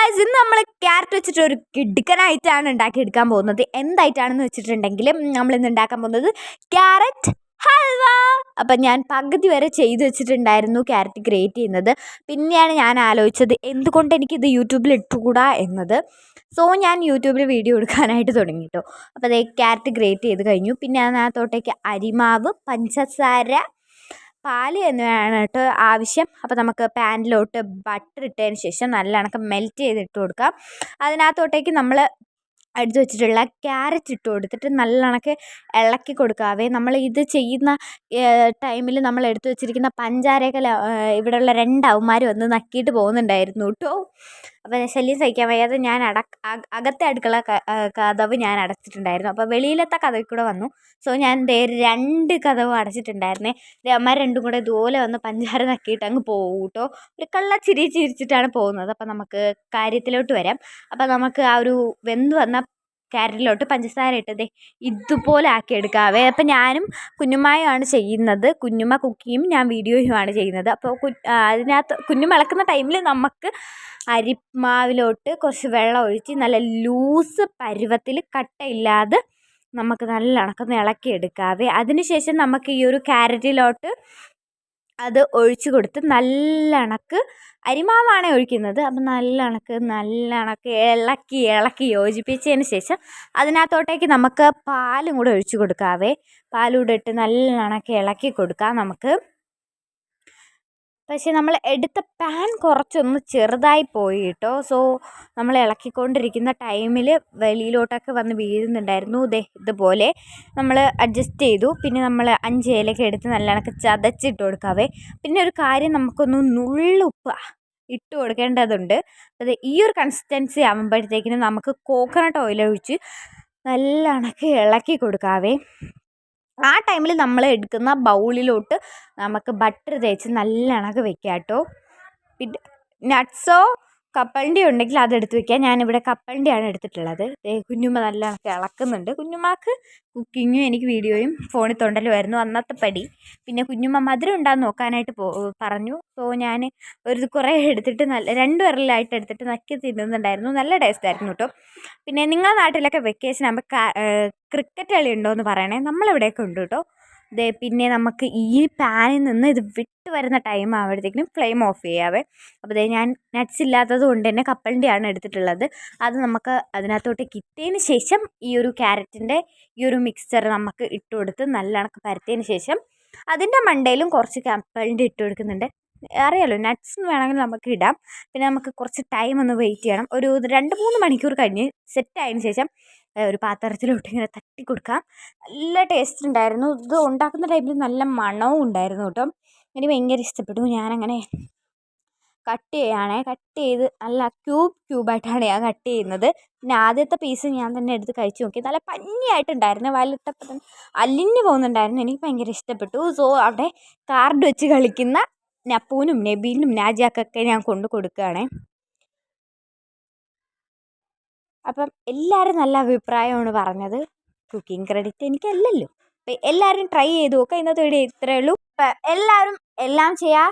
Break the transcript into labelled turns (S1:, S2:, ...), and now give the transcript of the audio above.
S1: Guys ഇന്ന് നമ്മൾ carrot വെച്ചിട്ട് ഒരു കിടുക്കനായിട്ടാണ് ഉണ്ടാക്കിയെടുക്കാൻ പോകുന്നത്. എന്തായിട്ടാണെന്ന് വെച്ചിട്ടുണ്ടെങ്കിൽ നമ്മൾ ഇന്ന് ഉണ്ടാക്കാൻ പോകുന്നത് ക്യാരറ്റ് ഹൽവ. അപ്പം ഞാൻ പകുതി വരെ ചെയ്ത് വെച്ചിട്ടുണ്ടായിരുന്നു ക്യാരറ്റ് ക്രിയേറ്റ് ചെയ്യുന്നത്. പിന്നെയാണ് ഞാൻ ആലോചിച്ചത് എന്തുകൊണ്ട് എനിക്കിത് യൂട്യൂബിൽ ഇട്ടുകൂടാ എന്നത്. സോ ഞാൻ യൂട്യൂബിൽ വീഡിയോ എടുക്കാനായിട്ട് തുടങ്ങി കേട്ടോ അപ്പോൾ അതേ ക്യാരറ്റ് ഗ്രേറ്റ് ചെയ്ത് കഴിഞ്ഞു. പിന്നെ അതിനകത്തോട്ടേക്ക് അരിമാവ് പഞ്ചസാര പാൽ തന്നെയാണ് കേട്ടോ ആവശ്യം. അപ്പോൾ നമുക്ക് പാനിലോട്ട് ബട്ടർ ഇട്ടതിന് ശേഷം നല്ല മെൽറ്റ് ചെയ്തിട്ട് കൊടുക്കാം. അതിനകത്തോട്ടേക്ക് നമ്മൾ എടുത്ത് വെച്ചിട്ടുള്ള ക്യാരറ്റ് ഇട്ട് കൊടുത്തിട്ട് നല്ല കണക്ക് ഇളക്കി കൊടുക്കാവേ നമ്മൾ ഇത് ചെയ്യുന്ന ടൈമിൽ നമ്മൾ എടുത്ത് വെച്ചിരിക്കുന്ന പഞ്ചാരയൊക്കെ ഇവിടെയുള്ള രണ്ട് അവന്മാർ വന്ന് നക്കിയിട്ട് പോകുന്നുണ്ടായിരുന്നു കേട്ടോ അപ്പോൾ ശല്യം സഹിക്കാൻ വയ്യാതെ ഞാൻ അട അകത്തെ അടുക്കള കഥവ് ഞാൻ അടച്ചിട്ടുണ്ടായിരുന്നു. അപ്പോൾ വെളിയിലത്തെ കഥയിൽ കൂടെ വന്നു. സോ ഞാൻ ദേ രണ്ട് കഥവ് അടച്ചിട്ടുണ്ടായിരുന്നേ. ദേ രണ്ടും കൂടെ ഇതുപോലെ വന്ന് പഞ്ചാര നക്കിയിട്ട് അങ്ങ് പോകും കേട്ടോ ഒരു കള്ള ചിരി ചിരിച്ചിട്ടാണ് പോകുന്നത്. അപ്പോൾ നമുക്ക് കാര്യത്തിലോട്ട് വരാം. അപ്പോൾ നമുക്ക് ആ ഒരു വെന്ത് വന്ന ക്യാരറ്റിലോട്ട് പഞ്ചസാര ഇട്ടത് ഇതുപോലെ ആക്കി എടുക്കാവേ അപ്പം ഞാനും കുഞ്ഞുമ്മയുമാണ് ചെയ്യുന്നത്. കുഞ്ഞുമ്മ കുക്കിങ്ങും ഞാൻ വീഡിയോയുമാണ് ചെയ്യുന്നത്. അപ്പോൾ അതിനകത്ത് കുഞ്ഞുമ്മ ഇളക്കുന്ന ടൈമിൽ നമുക്ക് അരിമാവിലോട്ട് കുറച്ച് വെള്ളം ഒഴിച്ച് നല്ല ലൂസ് പരുവത്തിൽ കട്ടയില്ലാതെ നമുക്ക് നല്ല കണക്കൊന്ന് ഇളക്കിയെടുക്കാവേ എടുക്കാവേ ശേഷം നമുക്ക് ഈ ഒരു കാരറ്റിലോട്ട് അത് ഒഴിച്ചു കൊടുത്ത് നല്ല കണക്ക് അരിമാവാണ് ഒഴിക്കുന്നത്. അപ്പം നല്ല കണക്ക് നല്ല കണക്ക് ഇളക്കി ഇളക്കി യോജിപ്പിച്ചതിന് ശേഷം അതിനകത്തോട്ടേക്ക് നമുക്ക് പാലും കൂടെ ഒഴിച്ച് കൊടുക്കാവേ. പാലും കൂടെ ഇട്ട് നല്ല ഇളക്കി കൊടുക്കാം. നമുക്ക് പക്ഷേ നമ്മൾ എടുത്ത പാൻ കുറച്ചൊന്ന് ചെറുതായി പോയി കേട്ടോ. സോ നമ്മൾ ഇളക്കിക്കൊണ്ടിരിക്കുന്ന ടൈമിൽ വെളിയിലോട്ടൊക്കെ വന്ന് വീഴുന്നുണ്ടായിരുന്നു. ദേ ഇതുപോലെ നമ്മൾ അഡ്ജസ്റ്റ് ചെയ്തു. പിന്നെ നമ്മൾ അഞ്ച് ഏലക്ക എടുത്ത് നല്ല കണക്ക് ചതച്ചിട്ട് കൊടുക്കാവേ. പിന്നെ ഒരു കാര്യം നമുക്കൊന്ന് നുള്ളുപ്പ ഇട്ട് കൊടുക്കേണ്ടതുണ്ട്. അത് ഈ ഒരു കൺസിസ്റ്റൻസി ആകുമ്പോഴത്തേക്കിനും നമുക്ക് കോക്കനട്ട് ഓയിൽ ഒഴിച്ച് നല്ല ഇളക്കി കൊടുക്കാവേ. ആ ടൈമിൽ നമ്മൾ എടുക്കുന്ന ബൗളിലോട്ട് നമുക്ക് ബട്ടർ തേച്ച് നല്ല ഇണക്ക് വെക്കാം കേട്ടോ പിന്നെ നട്ട്സോ കപ്പലണ്ടി ഉണ്ടെങ്കിൽ അത് എടുത്ത് വെക്കാം ഞാനിവിടെ കപ്പലണ്ടിയാണ് എടുത്തിട്ടുള്ളത്. കുഞ്ഞുമ്മ നല്ല ഇളക്കുന്നുണ്ട്. കുഞ്ഞുമ്മക്ക് കുക്കിങ്ങും എനിക്ക് വീഡിയോയും ഫോണിൽ തൊണ്ടലുമായിരുന്നു അന്നത്തെ പടി. പിന്നെ കുഞ്ഞുമ്മ മധുരം ഉണ്ടാകുന്ന നോക്കാനായിട്ട് പറഞ്ഞു. സോ ഞാൻ ഒരു കുറേ എടുത്തിട്ട് നല്ല രണ്ട് വിരലായിട്ട് എടുത്തിട്ട് നക്കി തിന്നുന്നുണ്ടായിരുന്നു. നല്ല ടേസ്റ്റ് ആയിരുന്നു കേട്ടോ. പിന്നെ നിങ്ങളുടെ നാട്ടിലൊക്കെ വെക്കേഷൻ ആകുമ്പോൾ ക്രിക്കറ്റ് കളി ഉണ്ടോ എന്ന് പറയണേ. നമ്മളിവിടെയൊക്കെ ഉണ്ട് കേട്ടോ? ദേ പിന്നെ നമുക്ക് ഈ പാനിൽ നിന്ന് ഇത് വിട്ട് വരുന്ന ടൈം ആവുമ്പോഴത്തേക്കിനും ഫ്ലെയിം ഓഫ് ചെയ്യാവേ. അപ്പോൾ ദേ ഞാൻ നട്ട്സ് ഇല്ലാത്തത് കൊണ്ട് തന്നെ കപ്പലിന്റെയാണ് എടുത്തിട്ടുള്ളത്. അത് നമുക്ക് അതിനകത്തോട്ട് കിട്ടിയതിന് ശേഷം ഈ ഒരു ക്യാരറ്റിന്റെ ഈ ഒരു മിക്സ്ചർ നമുക്ക് ഇട്ട് കൊടുത്ത് നല്ല കണക്ക് പരത്തിയതിന് ശേഷം അതിന്റെ മണ്ടയിലും കുറച്ച് കപ്പലിന്റെ ഇട്ട് കൊടുക്കുന്നുണ്ട്. അറിയാലോ നട്ട്സ് വേണമെങ്കിൽ നമുക്ക് ഇടാം. പിന്നെ നമുക്ക് കുറച്ച് ടൈം ഒന്ന് വെയിറ്റ് ചെയ്യണം. ഒരു രണ്ട് മൂന്ന് മണിക്കൂർ കഴിഞ്ഞ് സെറ്റ് ആയതിന് ശേഷം ഒരു പാത്രത്തിലോട്ട് ഇങ്ങനെ തട്ടി കൊടുക്കാം. നല്ല ടേസ്റ്റ് ഉണ്ടായിരുന്നു. ഇത് ഉണ്ടാക്കുന്ന ടൈമിൽ നല്ല മണവും ഉണ്ടായിരുന്നു കേട്ടോ. എനിക്ക് ഭയങ്കര ഇഷ്ടപ്പെട്ടു. ഞാനങ്ങനെ കട്ട് ചെയ്യുകയാണേ കട്ട് ചെയ്ത് നല്ല ക്യൂബ് ക്യൂബായിട്ടാണ് ഞാൻ കട്ട് ചെയ്യുന്നത്. പിന്നെ ആദ്യത്തെ പീസ് ഞാൻ തന്നെ എടുത്ത് കഴിച്ച് നോക്കി. നല്ല പഞ്ഞിയായിട്ടുണ്ടായിരുന്നു. വലുത്തപ്പം തന്നെ അലിഞ്ഞു പോകുന്നുണ്ടായിരുന്നു. എനിക്ക് ഭയങ്കര ഇഷ്ടപ്പെട്ടു. സോ അവിടെ കാർഡ് വെച്ച് കളിക്കുന്ന നപ്പൂനും നബീലിനും നാജിയാക്കൊക്കെ ഞാൻ കൊണ്ട് കൊടുക്കുകയാണേ. അപ്പം എല്ലാവരും നല്ല അഭിപ്രായമാണ് പറഞ്ഞത്. കുക്കിംഗ് ക്രെഡിറ്റ് എനിക്കല്ലല്ലോ. അപ്പം എല്ലാവരും ട്രൈ ചെയ്ത് നോക്കുക ഇന്നത്തെ വീഡിയോ ഇത്രയേ ഉള്ളൂ. എല്ലാവരും എല്ലാം ചെയ്യാ.